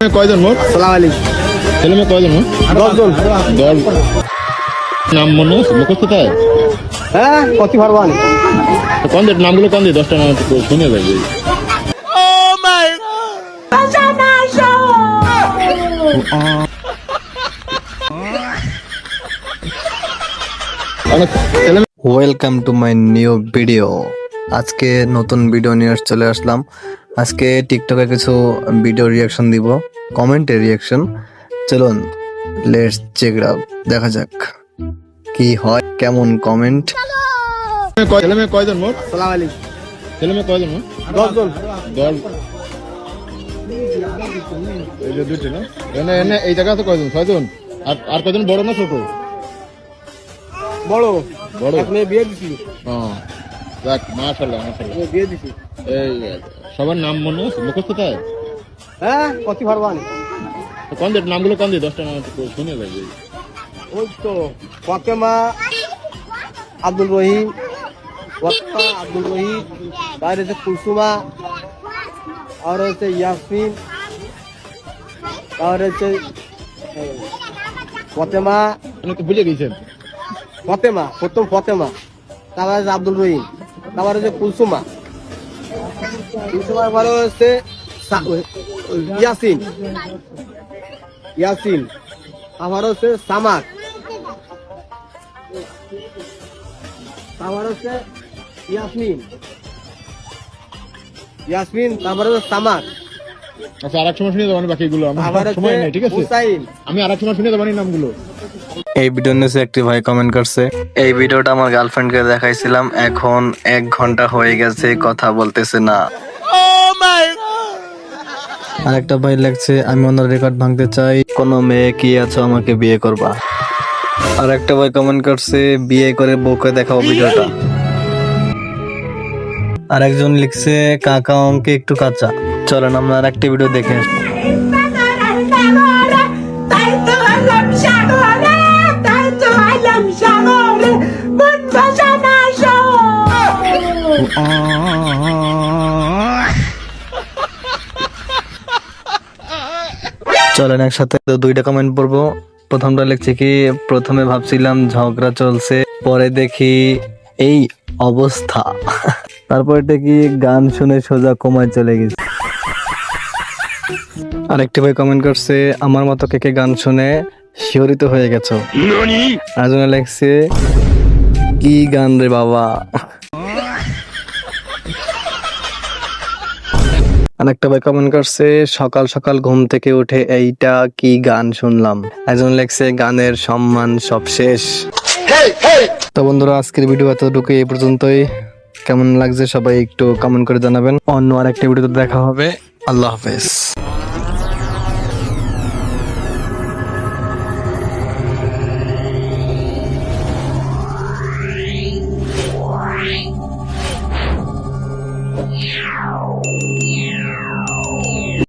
কয়জন মোট? সালাম আলী ছেলে মেয়ে কয়জন মোট? দশজন। দশ। নাম মনে? মুখস্থ তাই? হ্যাঁ কত পারবান তো কোন দিয়ে নামগুলো কোন দিয়ে দশটা নাম শুনে যাবে welcome to my new video আজকে নতুন ভিডিও নিয়ে চলে আসলাম। আজকে টিকটকে কিছু ভিডিও রিয়াকশন দিব কমেন্টে রিয়াকশন চলুন লেটস চেক আউট দেখা যাক কি হয় কেমন কমেন্ট কয়- ছেলে মেয়ে কয়জন মোট? সালাম আলী ছেলে মেয়ে কয়জন মোট? দশজন। দশ। এই যে দুইটি না? এনে এনে এই জায়গা তো কয়জন? ছয়জন? আর আর কয়জন বড় না ছোট? বড়। বড়। মেয়ে বিয়ে দিছি। যাক মাশাল্লাহ বিয়ে দিছি। এই সবার নাম মনে আছে? মুখস্থ তাই হ্যাঁ কত পারবান তো কোন দিয়ে নামগুলো কোন দিয়ে দশটা নাম শুনে যাবে ওই তো ফাতেমা আব্দুল রহিম ফাতেমা আব্দুল রহিম তার হচ্ছে কুলসুমা আর হচ্ছে ইয়াসমিন আর হচ্ছে ফাতেমা। আপনি তো ভুলে গেছেন? ফতেমা প্রথম ফতেমা। তারপর আব্দুল রহিম তারপর হচ্ছে কুলসুমা। কুলসুমার ভালো হচ্ছে ইয়াসিন। ইয়াসিন। আবার হচ্ছে সামাক আমার হচ্ছে ইয়াসমিন। ইয়াসমিন, তারপরে হচ্ছে সামাক আচ্ছা আর এক সময় শুনে বাকিগুলো। আমার সময় নেই ঠিক আছে? আমি আর এক সময় শুনে নামগুলো। এই ভিডিও নিচে একটি ভাই কমেন্ট করছে এই ভিডিওটা আমার গার্লফ্রেন্ডকে দেখাইছিলাম এখন এক ঘণ্টা হয়ে গেছে কথা বলতেছে না। আরেকটা ভাই লাগছে আমি ওনার রেকর্ড ভাঙতে চাই কোন মেয়ে কি আছো আমাকে বিয়ে করবা? আর একটা ভাই কমেন্ট করছে বিয়ে করে বউকে দেখাও ভিডিওটা। আর একজন লিখছে কাকা অঙ্কে একটু কাঁচা। চলেন, আমরা আর একটা ভিডিও দেখে চলেন, একসাথে দুইটা কমেন্ট পড়ব। প্রথমটা লিখছে কি, প্রথমে ভাবছিলাম ঝগড়া চলছে, পরে দেখি এই অবস্থা। তারপর দেখি গান শুনে সোজা কমায় চলে গেছে। আরেকটি ভাই কমেন্ট করছে আমার মতো কে কে গান শুনে শিহরিত হয়ে গেছো? আরেকজনে লিখছে কি গান রে বাবা? আরেকটা ভাই কমেন্ট করছে সকাল সকাল ঘুম থেকে উঠে এইটা কি গান শুনলাম? একজন লেখছে গানের সম্মান সব শেষ। তো বন্ধুরা আজকের ভিডিও এতটুকু এই পর্যন্তই। কেমন লাগছে সবাই একটু কমেন্ট করে জানাবেন। অন্য আরেকটা ভিডিওতে দেখা হবে। আল্লাহ হাফেজ।